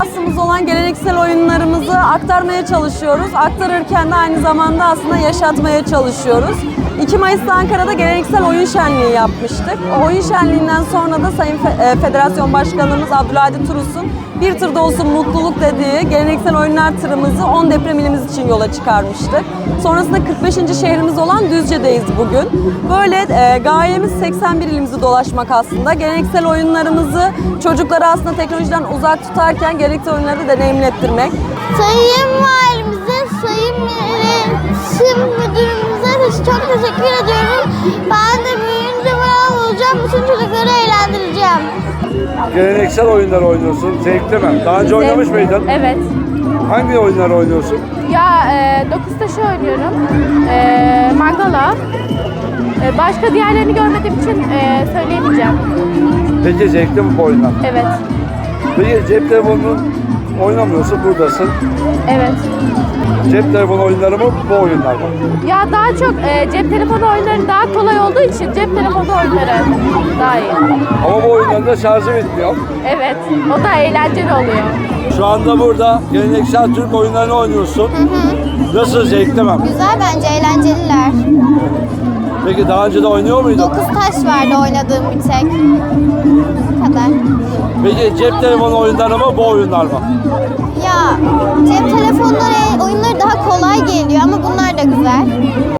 Asımız olan geleneksel oyunlarımızı aktarmaya çalışıyoruz. Aktarırken de aynı zamanda aslında yaşatmaya çalışıyoruz. 2 Mayıs'ta Ankara'da geleneksel oyun şenliği yapmıştık. O oyun şenliğinden sonra da Sayın e, Federasyon Başkanımız Abdülhadi Turus'un bir tır dolusu mutluluk dediği geleneksel oyunlar tırımızı 10 deprem ilimiz için yola çıkarmıştık. Sonrasında 45. şehrimiz olan Düzce'deyiz bugün. Böyle e, gayemiz 81 ilimizi dolaşmak aslında. Geleneksel oyunlarımızı çocuklara aslında teknolojiden uzak tutarken geleneksel oyunları da deneyimlettirmek. Sayın Valimize, Sayın İletişim Müdürümüze çok teşekkür ediyorum. Ben de büyüyünce varal olacağım. Bütün çocukları eğlendireceğim. Geleneksel oyunlar oynuyorsun. Zevkli mi? Daha önce oynamış mıydın? Evet. Hangi oyunlar oynuyorsun? Ya e, dokuz taşı oynuyorum. E, mangala. E, başka diğerlerini görmediğim için e, söyleyemeyeceğim. Peki zevkli mi bu oyunlar? Evet. Peki cep telefonunun oynamıyorsun, buradasın. Evet. Cep telefonu oyunları mı, bu oyunlar mı? Ya daha çok e, cep telefonu oyunları daha kolay olduğu için cep telefonu oyunları daha iyi. Ama bu oyunlarda şarjı bitmiyor. Evet. O da eğlenceli oluyor. Şu anda burada geleneksel Türk oyunlarını oynuyorsun. Nasıl zevkli mi? Güzel bence, eğlenceliler. Peki daha önce de oynuyor muydun? Dokuz taş vardı oynadığım bir tek. Bu kadar. Peki cep telefonu oyunları mı, bu oyunlar mı? Ya